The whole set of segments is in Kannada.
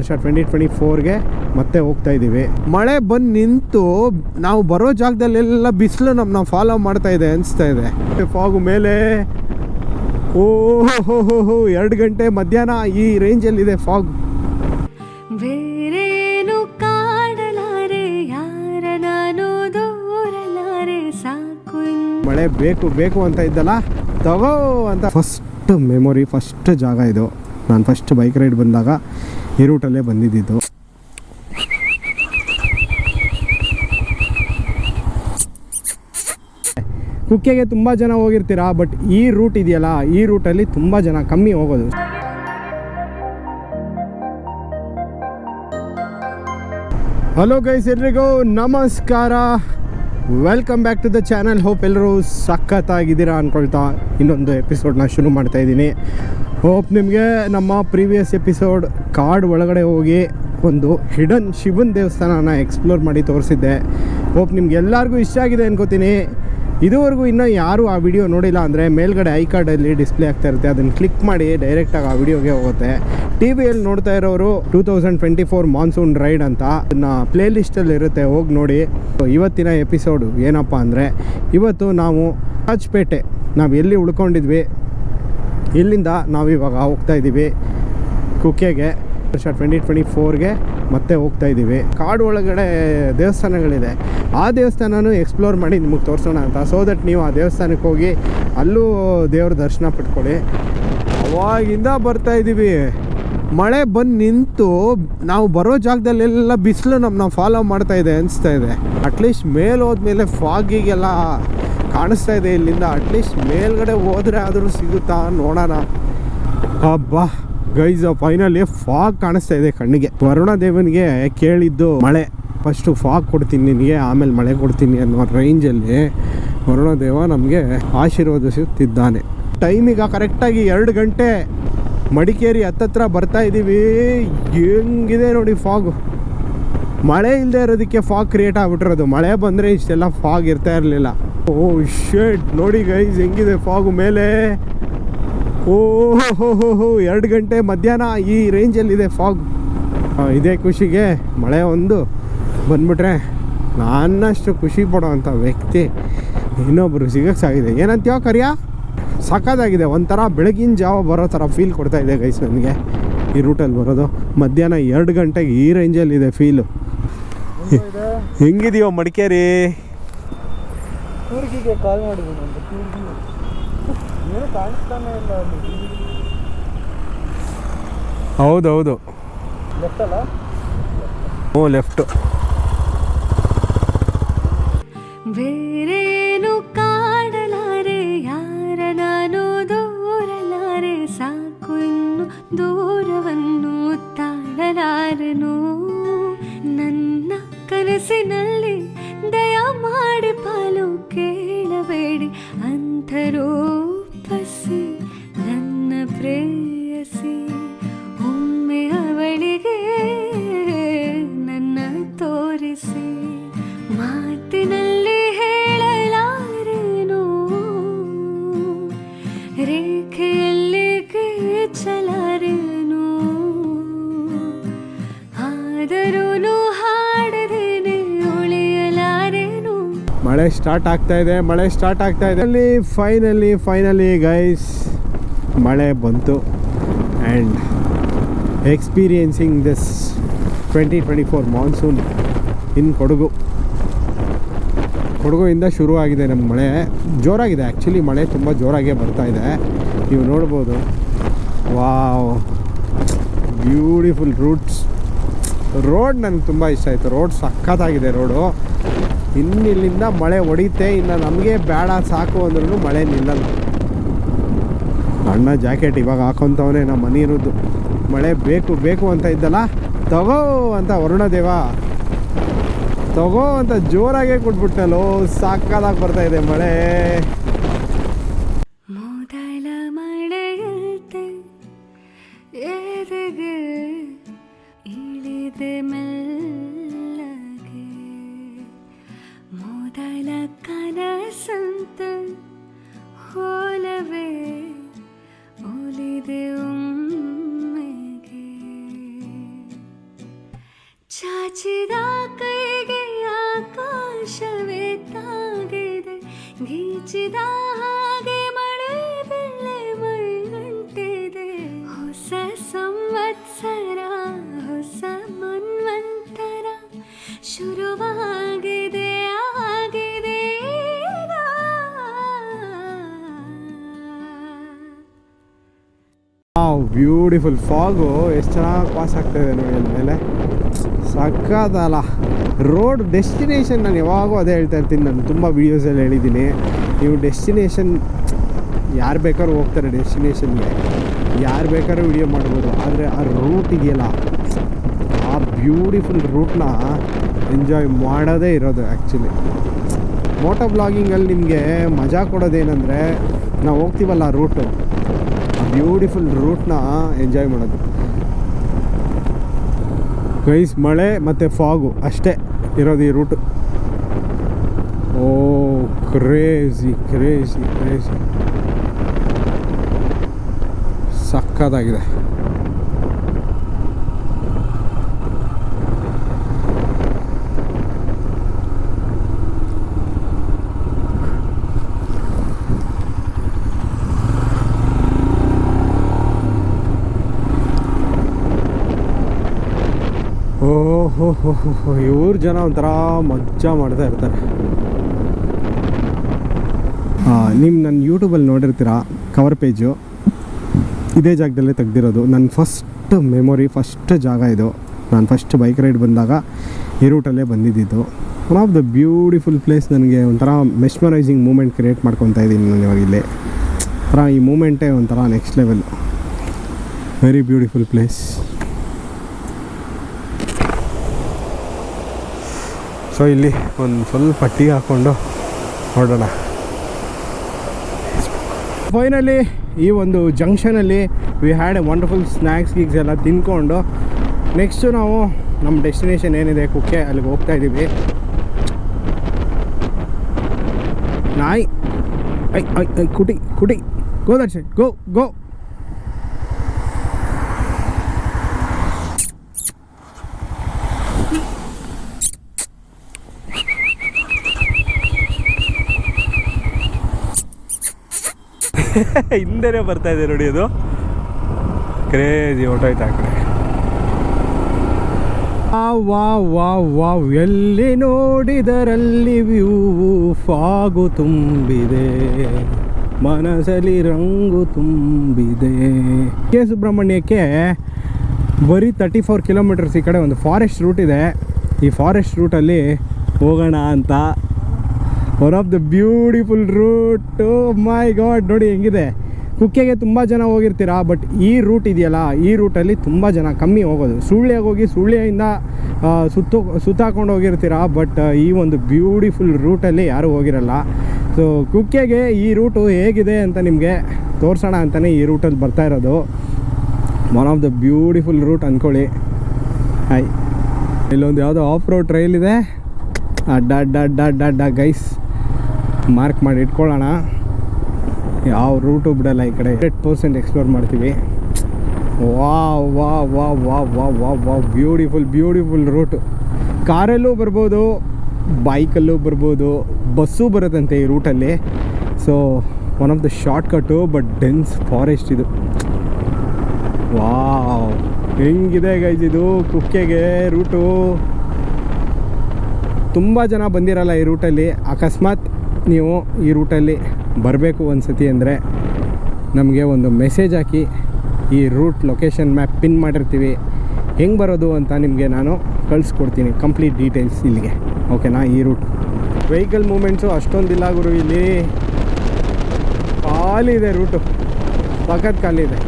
ವರ್ಷ ಟ್ವೆಂಟಿ ಟ್ವೆಂಟಿ ಫೋರ್ಗೆ ಮತ್ತೆ ಹೋಗ್ತಾ ಇದ್ದೀವಿ. ಮಳೆ ಬಂದು ನಿಂತು ನಾವು ಬರೋ ಜಾಗದಲ್ಲೆಲ್ಲ ಬಿಸಿಲು ನಾವು ಫಾಲೋ ಮಾಡ್ತಾ ಇದೆ ಅನಿಸ್ತಾ ಇದೆ. ಫಾಗ್ ಮೇಲೆ ಓ ಹೋ ಹೋ ಹೋ ಎರಡು ಗಂಟೆ ಮಧ್ಯಾಹ್ನ ಈ ರೇಂಜಲ್ಲಿದೆ ಫಾಗ್ ಬೇರೇನು ಕಾಡಲಾರೆ ಯಾರ ನಾನು ದೂರಲಾರೆ ಸಾಕು ಮಳೆ ಬೇಕು ಬೇಕು ಅಂತ ಇದ್ದಲ್ಲ ತಗೋ ಅಂತ. ಫಸ್ಟ್ ಮೆಮೊರಿ ಫಸ್ಟ್ ಜಾಗ ಇದು. ನಾನು ಫಸ್ಟ್ ಬೈಕ್ ರೈಡ್ ಬಂದಾಗ ಈ ರೂಟಲ್ಲೇ ಬಂದಿದ್ದಿದ್ದು ಕುಕ್ಕೆಗೆ ತುಂಬ ಜನ ಹೋಗಿರ್ತೀರಾ ಬಟ್ ಈ ರೂಟ್ ಇದೆಯಲ್ಲ, ಈ ರೂಟಲ್ಲಿ ತುಂಬ ಜನ ಕಮ್ಮಿ ಹೋಗೋದು. ಹಲೋ ಗೈಸ್ ಎಲ್ರಿಗೂ ನಮಸ್ಕಾರ. Welcome back to the channel hope ಎಲ್ಲರೂ ಸಖತ್ತಾಗಿದ್ದೀರಾ ಅಂದ್ಕೊಳ್ತಾ ಇನ್ನೊಂದು ಎಪಿಸೋಡ್ನ ಶುರು ಮಾಡ್ತಾ ಇದ್ದೀನಿ. ಹೋಪ್ ನಿಮಗೆ ನಮ್ಮ ಪ್ರೀವಿಯಸ್ ಎಪಿಸೋಡ್ ಕಾಡ್ ಒಳಗಡೆ ಹೋಗಿ ಒಂದು ಹಿಡನ್ ಶಿವನ್ ದೇವಸ್ಥಾನನ ಎಕ್ಸ್ಪ್ಲೋರ್ ಮಾಡಿ ತೋರಿಸಿದ್ದೆ. ಹೋಪ್ ನಿಮ್ಗೆ ಎಲ್ಲರಿಗೂ ಇಷ್ಟ ಆಗಿದೆ ಅನ್ಕೋತೀನಿ. ಇದುವರೆಗೂ ಇನ್ನೂ ಯಾರು ಆ ವಿಡಿಯೋ ನೋಡಿಲ್ಲ ಅಂದರೆ ಮೇಲ್ಗಡೆ ಐ ಕಾರ್ಡಲ್ಲಿ ಡಿಸ್ಪ್ಲೇ ಆಗ್ತಾ ಇರುತ್ತೆ. ಅದನ್ನು ಕ್ಲಿಕ್ ಮಾಡಿ ಡೈರೆಕ್ಟಾಗಿ ಆ ವಿಡಿಯೋಗೆ ಹೋಗುತ್ತೆ. ಟಿ ವಿಯಲ್ಲಿ ನೋಡ್ತಾ ಇರೋರು two thousand twenty four monsoon ride ಅಂತ ಅದನ್ನ ಪ್ಲೇ ಲಿಸ್ಟಲ್ಲಿ ಇರುತ್ತೆ. ಹೋಗಿ ನೋಡಿ. ಇವತ್ತಿನ ಎಪಿಸೋಡು ಏನಪ್ಪ ಅಂದರೆ, ಇವತ್ತು ನಾವು ರಾಜ್ಪೇಟೆ ನಾವು ಎಲ್ಲಿ ಉಳ್ಕೊಂಡಿದ್ವಿ? ಇಲ್ಲಿಂದ ನಾವು ಇವಾಗ ಹೋಗ್ತಾ ಇದ್ದೀವಿ ಕುಕ್ಕೆಗೆ ಟ್ವೆಂಟಿ ಟ್ವೆಂಟಿ ಫೋರ್ಗೆ ಮತ್ತೆ ಹೋಗ್ತಾ ಇದ್ದೀವಿ. ಕಾಡು ಒಳಗಡೆ ದೇವಸ್ಥಾನಗಳಿದೆ. ಆ ದೇವಸ್ಥಾನನೂ ಎಕ್ಸ್ಪ್ಲೋರ್ ಮಾಡಿ ನಿಮಗೆ ತೋರಿಸೋಣ ಅಂತ. ಸೊ ದಟ್ ನೀವು ಆ ದೇವಸ್ಥಾನಕ್ಕೆ ಹೋಗಿ ಅಲ್ಲೂ ದೇವ್ರ ದರ್ಶನ ಪಡ್ಕೊಳ್ಳಿ. ಅವಾಗಿಂದ ಬರ್ತಾ ಇದ್ದೀವಿ. ಮಳೆ ಬಂದು ನಿಂತು ನಾವು ಬರೋ ಜಾಗದಲ್ಲೆಲ್ಲ ಬಿಸಿಲು ನಮ್ಮನ್ನ ಫಾಲೋ ಮಾಡ್ತಾ ಇದೆ ಅನಿಸ್ತಾ ಇದೆ. ಅಟ್ಲೀಸ್ಟ್ ಮೇಲೆ ಹೋದ್ಮೇಲೆ ಫಾಗಿಗೆಲ್ಲ ಕಾಣಿಸ್ತಾ ಇದೆ ಇಲ್ಲಿಂದ. ಅಟ್ಲೀಸ್ಟ್ ಮೇಲ್ಗಡೆ ಹೋದ್ರೆ ಆದರೂ ಸಿಗುತ್ತಾ ನೋಡೋಣ. ಅಬ್ಬಾ ಗೈಸ್ ಫೈನಲಿ ಫಾಗ್ ಕಾಣಿಸ್ತಾ ಇದೆ ಕಣ್ಣಿಗೆ. ವರುಣ ದೇವನಿಗೆ ಕೇಳಿದ್ದು ಮಳೆ. ಫಸ್ಟು ಫಾಗ್ ಕೊಡ್ತೀನಿ ನಿನಗೆ, ಆಮೇಲೆ ಮಳೆ ಕೊಡ್ತೀನಿ ಅನ್ನೋ ರೇಂಜಲ್ಲಿ ವರುಣ ದೇವ ನಮಗೆ ಆಶೀರ್ವದಿಸುತ್ತಿದ್ದಾನೆ. ಟೈಮಿಗೆ ಕರೆಕ್ಟಾಗಿ ಎರಡು ಗಂಟೆ ಮಡಿಕೇರಿ ಹತ್ತತ್ರ ಬರ್ತಾ ಇದ್ದೀವಿ ಹೆಂಗಿದೆ ನೋಡಿ ಫಾಗು ಮಳೆ ಇಲ್ಲದೆ ಇರೋದಕ್ಕೆ ಫಾಗ್ ಕ್ರಿಯೇಟ್ ಆಗಿಬಿಟ್ಟಿರೋದು. ಮಳೆ ಬಂದರೆ ಇಷ್ಟೆಲ್ಲ ಫಾಗ್ ಇರ್ತಾ ಇರಲಿಲ್ಲ. ಓ ಶರ್ಟ್ ನೋಡಿ ಗೈಸ್ ಹೆಂಗಿದೆ ಫಾಗು ಮೇಲೆ? ಓ ಹೋ ಹೋ ಹೋ ಎರಡು ಗಂಟೆ ಮಧ್ಯಾಹ್ನ ಈ ರೇಂಜಲ್ಲಿದೆ ಫಾಗ್ ಇದೇ ಖುಷಿಗೆ ಮಳೆ ಒಂದು ಬಂದ್ಬಿಟ್ರೆ ನಾನಷ್ಟು ಖುಷಿ ಪಡೋವಂಥ ವ್ಯಕ್ತಿ ಇನ್ನೊಬ್ಬರು ಸಿಗಕ್ಕೆ ಸಾಗಿದೆ ಏನಂತೀವ ಕರಿಯ? ಸಖತ್ತಾಗಿದೆ ಒಂಥರ ಬೆಳಗಿನ ಜಾವ ಬರೋ ಥರ ಫೀಲ್ ಕೊಡ್ತಾ ಇದೆ ಗೈಸ್ ನನಗೆ ಈ ರೂಟಲ್ಲಿ ಬರೋದು. ಮಧ್ಯಾಹ್ನ ಎರಡು ಗಂಟೆಗೆ ಈ ರೇಂಜಲ್ಲಿದೆ ಫೀಲು ಹೆಂಗಿದೆಯೋ ಮಡಿಕೇರಿ? ಕೂರ್ಗಿಗೆ ಕಾಲ್ ಮಾಡಿದ್ದೀನಿ ಅಂತ ಕೂರ್ಗಿ. ಏನು ಕಾಣಿಸ್ತಾನೆ ಇಲ್ಲ ಅಲ್ಲಿ. ಹೌದೌದು. ಲೆಫ್ಟ್ ಅಲ್ಲ? ಓ ಲೆಫ್ಟ್ ಬೇರೇನು ಕಾಡಲಾರೆ ಯಾರ ನಾನು ದೂರಲಾರೆ ಸಾಕು ಇನ್ನು ದೂರವನ್ನು ತಾಳಲಾರನು. ನನ್ನ ಕನಸಿನಲ್ಲಿ ದಯ ಮಾಡಿ. ಕೇಳಬೇಡಿ ಅಂತರೂಪಸಿ ನನ್ನ ಪ್ರೇಯಸಿ. ಒಮ್ಮೆ ಅವಳಿಗೆ ನನ್ನ ತೋರಿಸಿ. ಮಾತಿನಲ್ಲಿ ಹೇಳಲಾರೇನು? ರೇಖೆಯಲ್ಲಿ ಗೀಚಲಾರೇನು ಆದರೂ ಮಳೆ ಸ್ಟಾರ್ಟ್ ಆಗ್ತಾ ಇದೆ, ಮಳೆ ಸ್ಟಾರ್ಟ್ ಆಗ್ತಾ ಇದೆ. ಅಲ್ಲಿ ಫೈನಲಿ ಫೈನಲಿ ಗೈಸ್ ಮಳೆ ಬಂತು. And experiencing this twenty twenty four monsoon in Kodagu. ಕೊಡಗುಯಿಂದ ಶುರು ಆಗಿದೆ ನಮ್ಮ ಮಳೆ. ಜೋರಾಗಿದೆ ಆ್ಯಕ್ಚುಲಿ ಮಳೆ ತುಂಬ ಜೋರಾಗೇ ಬರ್ತಾ ಇದೆ. ನೀವು ನೋಡ್ಬೋದು. ವಾವ್. ಬ್ಯೂಟಿಫುಲ್ ರೂಟ್ಸ್ ರೋಡ್ ನನಗೆ ತುಂಬ ಇಷ್ಟ ಆಯಿತು. ರೋಡ್ ಸಖತ್ತಾಗಿದೆ ರೋಡು ಇನ್ನಿಲ್ಲಿಂದ ಮಳೆ ಹೊಡಿತೆ ಇನ್ನು ನಮಗೆ ಬೇಡ, ಸಾಕು ಅಂದ್ರೂ ಮಳೆ ನಿಲ್ಲಲ್ಲ. ಅಣ್ಣ ಜಾಕೆಟ್ ಇವಾಗ ಹಾಕೊಂತವನೇ, ನಮ್ಮ ಮನೆಯಿರೋದು ಮಳೆ ಬೇಕು ಬೇಕು ಅಂತ ಇದ್ದಲ್ಲ, ತಗೋ ಅಂತ ವರುಣದೇವ ತಗೋ ಅಂತ ಜೋರಾಗೆ ಕೊಟ್ಬಿಟ್ಟನಲ್ಲೋ ಸಾಕಾದಾಗ ಬರ್ತಾ ಇದೆ ಮಳೆ. ಮಳೆಯಂತೆ ಬ್ಯೂಟಿಫುಲ್ ಫಾಗು ಎಷ್ಟು ಚೆನ್ನಾಗಿ ಪಾಸ್ ಆಗ್ತಾ ಇದೆ ನೋಡಿ ಅಲ್ಲಿ ಮೇಲೆ. ರೋಡ್ ಡೆಸ್ಟಿನೇಷನ್ ನಾನು ಯಾವಾಗೂ ಅದೇ ಹೇಳ್ತಾ ಇರ್ತೀನಿ. ನಾನು ತುಂಬ ವೀಡಿಯೋಸಲ್ಲಿ ಹೇಳಿದ್ದೀನಿ. ನೀವು ಡೆಸ್ಟಿನೇಷನ್ ಯಾರು ಬೇಕಾದ್ರೂ ಹೋಗ್ತಾರೆ ಡೆಸ್ಟಿನೇಷನ್ಗೆ ಯಾರು ಬೇಕಾದ್ರೂ ವಿಡಿಯೋ ಮಾಡ್ಬೋದು. ಆದರೆ ಆ ರೂಟ್ ಇದೆಯಲ್ಲ, ಆ ಬ್ಯೂಟಿಫುಲ್ ರೂಟ್ನ ಎಂಜಾಯ್ ಮಾಡೋದೇ ಇರೋದು ಆ್ಯಕ್ಚುಲಿ ಮೋಟೋ ಬ್ಲಾಗಿಂಗಲ್ಲಿ ನಿಮಗೆ ಮಜಾ ಕೊಡೋದೇನೆಂದರೆ, ನಾವು ಹೋಗ್ತೀವಲ್ಲ ಆ ರೂಟು ಬ್ಯೂಟಿಫುಲ್ ರೂಟ್ನ ಎಂಜಾಯ್ ಮಾಡೋದು. ಗೈಸ್, ಮಳೆ ಮತ್ತು ಫಾಗು ಅಷ್ಟೇ ಇರೋದು ಈ route. Oh, crazy crazy crazy. ಸಕ್ಕತ್ತಾಗಿದೆ. ಓಹೋ ಹೋ ಹೋ ಇವ್ರ ಜನ ಒಂಥರ ಮಜಾ ಮಾಡ್ತಾ ಇರ್ತಾರೆ. ನಿಮ್ಮ ನನ್ನ ಯೂಟ್ಯೂಬಲ್ಲಿ ನೋಡಿರ್ತೀರ ಕವರ್ ಪೇಜು ಇದೇ ಜಾಗದಲ್ಲೇ ತೆಗ್ದಿರೋದು. ನನ್ನ ಫಸ್ಟ್ ಮೆಮೊರಿ ಫಸ್ಟ್ ಜಾಗ ಇದು. ನಾನು ಫಸ್ಟ್ ಬೈಕ್ ರೈಡ್ ಬಂದಾಗ ಈ ರೂಟಲ್ಲೇ ಬಂದಿದ್ದಿದ್ದು. One of the beautiful place ನನಗೆ ಒಂಥರ ಮೆಸ್ಮರೈಸಿಂಗ್ ಮೂಮೆಂಟ್ ಕ್ರಿಯೇಟ್ ಮಾಡ್ಕೊತಾ ಇದ್ದೀನಿ ನಾನು ಇವಾಗ ಇಲ್ಲಿ. ಒಂಥರ ಈ ಮೂಮೆಂಟೇ ಒಂಥರ next level very beautiful place so ಇಲ್ಲಿ ಒಂದು ಸ್ವಲ್ಪ ಟೀ ಹಾಕ್ಕೊಂಡು ಹೊರಡೋಣ ಫೈನಲಿ ಈ ಒಂದು ಜಂಕ್ಷನಲ್ಲಿ we had a wonderful snacks geeks ಎಲ್ಲ ತಿನ್ಕೊಂಡು ನೆಕ್ಸ್ಟು ನಾವು ನಮ್ಮ ಡೆಸ್ಟಿನೇಷನ್ ಏನಿದೆ, ಕುಕ್ಕೆ ಅಲ್ಲಿಗೆ ಹೋಗ್ತಾ ಇದ್ದೀವಿ. ನಾಯಿ. ಐ ಐ ಕುಟಿ ಕುಟಿ. ಗೋ ದರ್ಶನ್ ಗೋ ಗೋ ಹಿಂದೆನೇ ಬರ್ತಾ ಇದೆ ನೋಡಿ ಅದು. ಕ್ರೇಜಿ ಹೊಟ್ಟೋಯ್ತು ಆ ಕಡೆ ವಾ ವಾ ವಾ, ಎಲ್ಲಿ ನೋಡಿದರಲ್ಲಿ ವ್ಯೂ ಫಾಗು ತುಂಬಿದೆ. ಮನಸ್ಸಲ್ಲಿ ರಂಗು ತುಂಬಿದೆ. ಕೆ. ಸುಬ್ರಹ್ಮಣ್ಯಕ್ಕೆ ಬರೀ ತರ್ಟಿ ಫೋರ್ ಕಿಲೋಮೀಟರ್ಸ್ ಈ ಕಡೆ ಒಂದು ಫಾರೆಸ್ಟ್ ರೂಟ್ ಇದೆ. ಈ ಫಾರೆಸ್ಟ್ ರೂಟಲ್ಲಿ ಹೋಗೋಣ ಅಂತ one of the beautiful route my god ನೋಡಿ ಹೆಂಗಿದೆ. ಕುಕ್ಕೆಗೆ ತುಂಬ ಜನ ಹೋಗಿರ್ತೀರಾ ಬಟ್ ಈ ರೂಟ್ ಇದೆಯಲ್ಲ, ಈ ರೂಟಲ್ಲಿ ತುಂಬ ಜನ ಕಮ್ಮಿ ಹೋಗೋದು. ಸುಳ್ಳಿಯಾಗಿ ಹೋಗಿ ಸುಳ್ಳಿಯಿಂದ ಸುತ್ತು, ಸುತ್ತಾಕೊಂಡು ಹೋಗಿರ್ತೀರಾ ಬಟ್ ಈ ಒಂದು ಬ್ಯೂಟಿಫುಲ್ ರೂಟಲ್ಲಿ ಯಾರೂ ಹೋಗಿರಲ್ಲ. ಸೊ ಕುಕ್ಕೆಗೆ ಈ ರೂಟು ಹೇಗಿದೆ ಅಂತ ನಿಮಗೆ ತೋರಿಸೋಣ ಅಂತಲೇ ಈ ರೂಟಲ್ಲಿ ಬರ್ತಾ ಇರೋದು. One of the beautiful route ಅಂದ್ಕೊಳ್ಳಿ ಹಾಯ್ ಇಲ್ಲೊಂದು ಯಾವುದೋ ಆಫ್ ರೋಡ್ ಟ್ರೈಲ್ ಇದೆ. ಅಡ್ಡ ಅಡ್ಡ ಅಡ್ಡ ಅಡ್ಡ ಅಡ್ಡ ಗೈಸ್ ಮಾರ್ಕ್ ಮಾಡಿ ಇಟ್ಕೊಳ್ಳೋಣ. ಯಾವ ರೂಟು ಬಿಡಲ್ಲ ಈ ಕಡೆ. ಹಂಡ್ರೆಡ್ ಪರ್ಸೆಂಟ್ ಎಕ್ಸ್ಪ್ಲೋರ್ ಮಾಡ್ತೀವಿ. ವಾ ವಾ ವಾ ವಾ ವಾ ವಾ ವಾ ಬ್ಯೂಟಿಫುಲ್ ಬ್ಯೂಟಿಫುಲ್ ರೂಟು ಕಾರಲ್ಲೂ ಬರ್ಬೋದು ಬೈಕಲ್ಲೂ ಬರ್ಬೋದು ಬಸ್ಸು ಬರುತ್ತಂತೆ ಈ ರೂಟಲ್ಲಿ so one of the shortcut but dense forest ಇದು. ವಾವ್. ಹೆಂಗಿದೆ ಗೈಸ್ ಇದು? ಕುಕ್ಕೆಗೆ ರೂಟು ತುಂಬ ಜನ ಬಂದಿರಲ್ಲ ಈ ರೂಟಲ್ಲಿ ಅಕಸ್ಮಾತ್ ನೀವು ಈ ರೂಟಲ್ಲಿ ಬರಬೇಕು ಅನ್ಸತಿ ಅಂದರೆ ನಮಗೆ ಒಂದು ಮೆಸೇಜ್ ಹಾಕಿ ಈ ರೂಟ್ ಲೊಕೇಶನ್ ಮ್ಯಾಪ್ ಪಿನ್ ಮಾಡಿರ್ತೀವಿ. ಹೆಂಗೆ ಬರೋದು ಅಂತ ನಿಮಗೆ ನಾನು ಕಳಿಸ್ಕೊಡ್ತೀನಿ ಕಂಪ್ಲೀಟ್ ಡೀಟೇಲ್ಸ್ ಇಲ್ಲಿಗೆ. ಓಕೆನಾ ಈ ರೂಟ್ ವೆಹಿಕಲ್ ಮೂಮೆಂಟ್ಸು ಅಷ್ಟೊಂದಿಲ್ಲ ಗುರು ಇಲ್ಲಿ. ಖಾಲಿ ಇದೆ ರೂಟು ಪಕ್ಕದ ಖಾಲಿ ಇದೆ.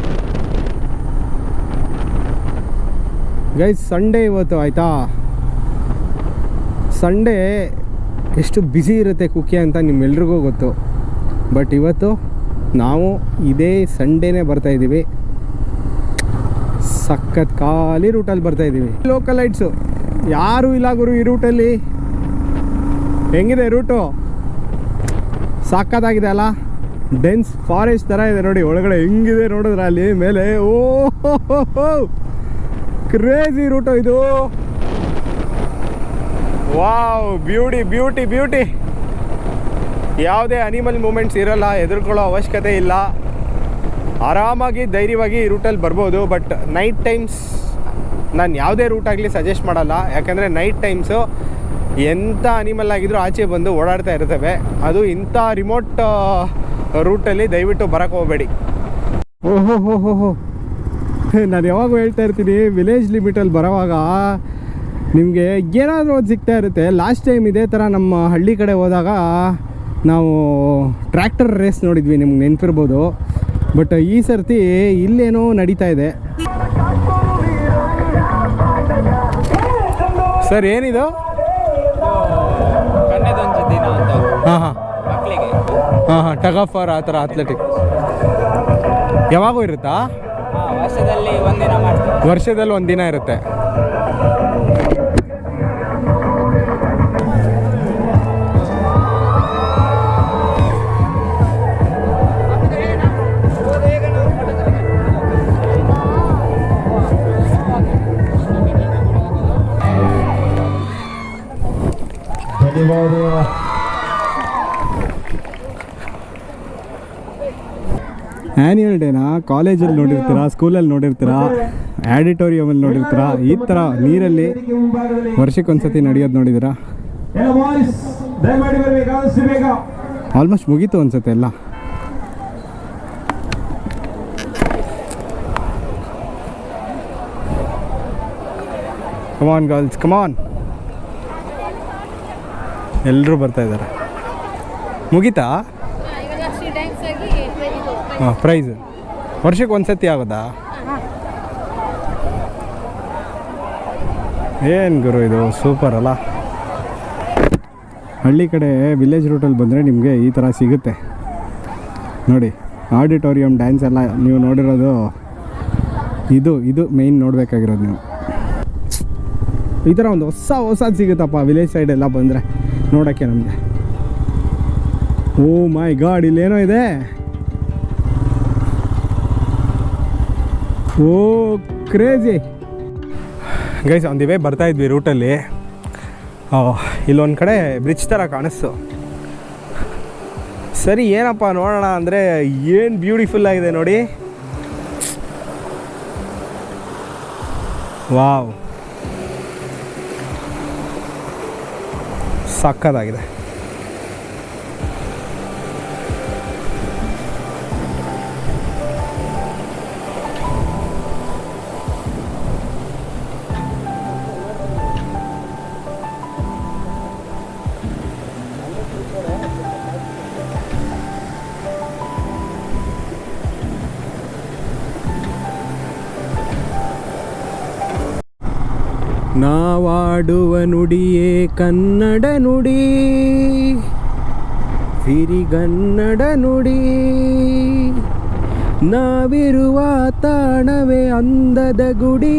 ಗೈಸ್ ಸಂಡೇ ಇವತ್ತು ಆಯಿತಾ? ಸಂಡೇ ಎಷ್ಟು ಬ್ಯುಸಿ ಇರುತ್ತೆ ಕುಕ್ಕೆ ಅಂತ ನಿಮ್ಮೆಲ್ರಿಗೂ ಗೊತ್ತು. ಬಟ್ ಇವತ್ತು ನಾವು ಇದೇ ಸಂಡೇನೇ ಬರ್ತಾ ಇದ್ದೀವಿ. ಸಖತ್ ಖಾಲಿ ರೂಟಲ್ಲಿ ಬರ್ತಾ ಇದ್ದೀವಿ. ಲೋಕಲ್ ಲೈಟ್ಸು ಯಾರೂ ಇಲ್ಲ ಗುರು ಈ ರೂಟಲ್ಲಿ ಹೆಂಗಿದೆ ರೂಟು ಸಾಕತ್ತಾಗಿದೆ ಅಲ್ಲ? ಡೆನ್ಸ್ ಫಾರೆಸ್ಟ್ ಥರ ಇದೆ ನೋಡಿ, ಒಳಗಡೆ ಹೆಂಗಿದೆ ನೋಡಿದ್ರೆ ಅಲ್ಲಿ ಮೇಲೆ ಓ ಕ್ರೇಜಿ ರೂಟು ಇದು. Wow, beauty beauty beauty. ಯಾವುದೇ ಅನಿಮಲ್ ಮೂಮೆಂಟ್ಸ್ ಇರಲ್ಲ ಹೆದರ್ಕೊಳ್ಳೋ ಅವಶ್ಯಕತೆ ಇಲ್ಲ. ಆರಾಮಾಗಿ, ಧೈರ್ಯವಾಗಿ ಈ ರೂಟಲ್ಲಿ ಬರ್ಬೋದು ಬಟ್ ನೈಟ್ ಟೈಮ್ಸ್ ನಾನು ಯಾವುದೇ ರೂಟ್ ಆಗಲಿ ಸಜೆಸ್ಟ್ ಮಾಡಲ್ಲ. ಯಾಕಂದರೆ ನೈಟ್ ಟೈಮ್ಸು ಎಂಥ ಅನಿಮಲ್ ಆಗಿದ್ರೂ ಆಚೆ ಬಂದು ಓಡಾಡ್ತಾ ಇರ್ತವೆ. ಅದು ಇಂಥ ರಿಮೋಟ್ ರೂಟಲ್ಲಿ ದಯವಿಟ್ಟು ಬರೋಕ್ಕೆ ಹೋಗಬೇಡಿ. ಓಹೋ ಹೋ ಹೋ ಹೋ ನಾನು ಯಾವಾಗ ಹೇಳ್ತಾ ಇರ್ತೀನಿ ವಿಲೇಜ್ ಲಿಮಿಟಲ್ಲಿ ಬರೋವಾಗ ನಿಮಗೆ ಏನಾದರೂ ಒಂದು ಸಿಗ್ತಾ ಇರುತ್ತೆ. ಲಾಸ್ಟ್ ಟೈಮ್ ಇದೇ ಥರ ನಮ್ಮ ಹಳ್ಳಿ ಕಡೆ ಹೋದಾಗ ನಾವು ಟ್ರ್ಯಾಕ್ಟರ್ ರೇಸ್ ನೋಡಿದ್ವಿ ನಿಮ್ಗೆ ನೆನಪಿರ್ಬೋದು. ಬಟ್ ಈ ಸರ್ತಿ ಇಲ್ಲೇನೋ ನಡೀತಾ ಇದೆ. ಸರ್ ಏನಿದು? ಹಾಂ ಹಾಂ. ಹಾಂ ಹಾಂ ಹಾಂ. ಟಗಫರ್ ಆ ಥರ ಅಥ್ಲೆಟಿಕ್ ಯಾವಾಗೂ ಇರುತ್ತಾ? ವರ್ಷದಲ್ಲಿ ಒಂದಿನ ಮಾಡ್ತೀವಿ. ಇರುತ್ತೆ ಆ್ಯನ್ಯುವಲ್ ಡೇನ? ಕಾಲೇಜಲ್ಲಿ ನೋಡಿರ್ತೀರಾ? ಸ್ಕೂಲಲ್ಲಿ ನೋಡಿರ್ತೀರಾ? ಆಡಿಟೋರಿಯಮಲ್ಲಿ ನೋಡಿರ್ತೀರಾ? ಈ ಥರ ನೀರಲ್ಲಿ ವರ್ಷಕ್ಕೊಂದ್ಸತಿ ನಡೆಯೋದು ಬೇಗ ಆಲ್ಮೋಸ್ಟ್ ಮುಗೀತು ಅನ್ಸುತ್ತೆ ಎಲ್ಲ. ಕಮಾನ್ ಗರ್ಲ್ಸ್ ಕಮಾನ್ ಎಲ್ಲರೂ ಬರ್ತಾ ಇದ್ದಾರೆ. ಮುಗಿತಾ? ಹಾಂ ಪ್ರೈಸ್ ವರ್ಷಕ್ಕೆ ಒಂದು ಸತಿ ಆಗೋದಾ? ಏನು ಗುರು ಇದು ಸೂಪರ್ ಅಲ್ಲ? ಹಳ್ಳಿ ಕಡೆ ವಿಲೇಜ್ ರೂಟಲ್ಲಿ ಬಂದರೆ ನಿಮಗೆ ಈ ಥರ ಸಿಗುತ್ತೆ. ನೋಡಿ ಆಡಿಟೋರಿಯಂ ಡ್ಯಾನ್ಸ್ ಎಲ್ಲ ನೀವು ನೋಡಿರೋದು, ಇದು ಇದು ಮೇಯ್ನ್ ನೋಡಬೇಕಾಗಿರೋದು ನೀವು. ಈ ಥರ ಒಂದು ಹೊಸ ಹೊಸದು ಸಿಗುತ್ತಪ್ಪ ವಿಲೇಜ್ ಸೈಡೆಲ್ಲ ಬಂದರೆ. ನೋಡೋಕ್ಕೆ ನಮಗೆ. ಓ ಮೈ ಗಾಡ್, ಇಲ್ಲೇನೋ ಇದೆ? ಓ ಕ್ರೇಜಿ. ಗೈಸ್, ಒಂದು ಇವೇ ಬರ್ತಾ ಇದ್ವಿ ರೂಟಲ್ಲಿ. ಇಲ್ಲೊಂದು ಕಡೆ ಬ್ರಿಡ್ಜ್ ಥರ ಕಾಣಿಸ್ತು. ಸರಿ, ಏನಪ್ಪ ನೋಡೋಣ ಅಂದರೆ ಏನು ಬ್ಯೂಟಿಫುಲ್ ಆಗಿದೆ ನೋಡಿ. ವಾವ್. ಸಕ್ಕತ್ತಾಗಿದೆ ನಾವಾಡುವ ನುಡಿಯೇ ಕನ್ನಡ ನುಡಿ ಸಿರಿಗನ್ನಡ ನುಡಿ ನಾವಿರುವ ತಾಣವೇ ಅಂದದ ಗುಡಿ,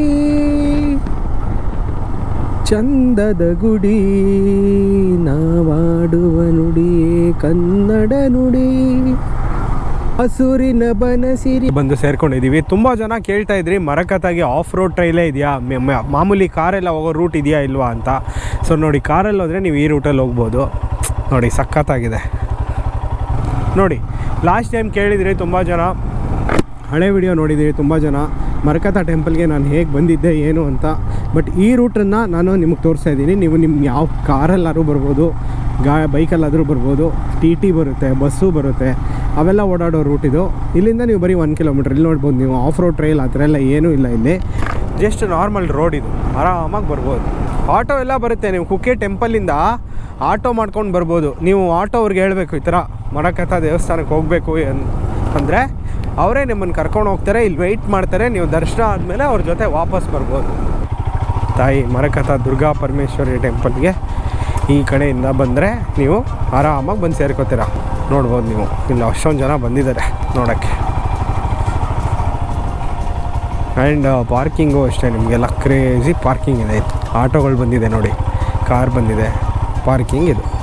ಚಂದದ ಗುಡಿ. ನಾವಾಡುವ ನುಡಿಯೇ ಕನ್ನಡ ನುಡಿ ಹಸುರಿನ ಬನಸಿರಿ. ಬಂದು ಸೇರ್ಕೊಂಡಿದ್ದೀವಿ. ತುಂಬ ಜನ ಕೇಳ್ತಾ ಇದ್ರಿ ಮರಕತ್ತಾಗಿ ಆಫ್ ರೋಡ್ ಟ್ರೈಲೇ ಇದೆಯಾ? ಮಾಮೂಲಿ ಕಾರೆಲ್ಲ ಹೋಗೋ ರೂಟ್ ಇದೆಯಾ ಇಲ್ವಾ ಅಂತ. ಸೊ ನೋಡಿ ಕಾರಲ್ಲಿ ಹೋದರೆ ನೀವು ಈ ರೂಟಲ್ಲಿ ಹೋಗ್ಬೋದು. ನೋಡಿ, ಸಖತ್ತಾಗಿದೆ. ನೋಡಿ ಲಾಸ್ಟ್ ಟೈಮ್ ಕೇಳಿದ್ರಿ ತುಂಬ ಜನ. ಹಳೆ ವಿಡಿಯೋ ನೋಡಿದ್ದೀರಿ ತುಂಬ ಜನ. ಮರಕತ ಟೆಂಪಲ್ಗೆ ನಾನು ಹೇಗೆ ಬಂದಿದ್ದೆ, ಏನು ಅಂತ. ಬಟ್ ಈ ರೂಟನ್ನು ನಾನು ನಿಮಗೆ ತೋರಿಸ್ತಾ ಇದ್ದೀನಿ. ನೀವು ನಿಮ್ಮ ಯಾವ ಕಾರಲ್ಲಾದ್ರೂ ಬರ್ಬೋದು. ಗಾ ಬೈಕಲ್ಲಾದರೂ ಬರ್ಬೋದು, ಟಿ ಟಿ ಬರುತ್ತೆ, ಬಸ್ಸು ಬರುತ್ತೆ, ಅವೆಲ್ಲ ಓಡಾಡೋ ರೂಟ್ ಇದು. ಇಲ್ಲಿಂದ ನೀವು ಬರೀ ಒನ್ ಕಿಲೋಮೀಟ್ರ್ ಇಲ್ಲಿ ನೋಡ್ಬೋದು ನೀವು ಆಫ್ ರೋಡ್ ಟ್ರೈಲ್ ಆ ಥರ ಎಲ್ಲ ಏನೂ ಇಲ್ಲ ಇಲ್ಲಿ. ಜಸ್ಟ್ ನಾರ್ಮಲ್ ರೋಡ್ ಇದು, ಆರಾಮಾಗಿ ಬರ್ಬೋದು. ಆಟೋ ಎಲ್ಲ ಬರುತ್ತೆ, ನೀವು ಕುಕ್ಕೆ ಟೆಂಪಲಿಂದ ಆಟೋ ಮಾಡ್ಕೊಂಡು ಬರ್ಬೋದು. ನೀವು ಆಟೋ ಅವ್ರಿಗೆ ಹೇಳಬೇಕು, ಈ ಥರ ಮರಕಥ ದೇವಸ್ಥಾನಕ್ಕೆ ಹೋಗಬೇಕು ಅಂದರೆ ಅವರೇ ನಿಮ್ಮನ್ನು ಕರ್ಕೊಂಡು ಹೋಗ್ತಾರೆ, ಇಲ್ಲಿ ವೆಯ್ಟ್ ಮಾಡ್ತಾರೆ, ನೀವು ದರ್ಶನ ಆದಮೇಲೆ ಅವ್ರ ಜೊತೆ ವಾಪಸ್ ಬರ್ಬೋದು. ತಾಯಿ ಮರಕಥ ದುರ್ಗಾ ಪರಮೇಶ್ವರಿ ಟೆಂಪಲ್ಗೆ ಈ ಕಡೆಯಿಂದ ಬಂದರೆ ನೀವು ಆರಾಮಾಗಿ ಬಂದು ಸೇರ್ಕೋತೀರ? ನೋಡ್ಬೋದು ನೀವು. ಇಲ್ಲಿ, ಅಷ್ಟೊಂದು ಜನ ಬಂದಿದ್ದಾರೆ ನೋಡೋಕ್ಕೆ. ಆ್ಯಂಡ್ ಪಾರ್ಕಿಂಗು ಅಷ್ಟೇ, ನಿಮಗೆಲ್ಲ ಕ್ರೇಜಿ ಪಾರ್ಕಿಂಗ್ ಇದೆ. ಆಟೋಗಳು ಬಂದಿದೆ ನೋಡಿ. ಕಾರ್ ಬಂದಿದೆ. ಪಾರ್ಕಿಂಗ್ ಇದು.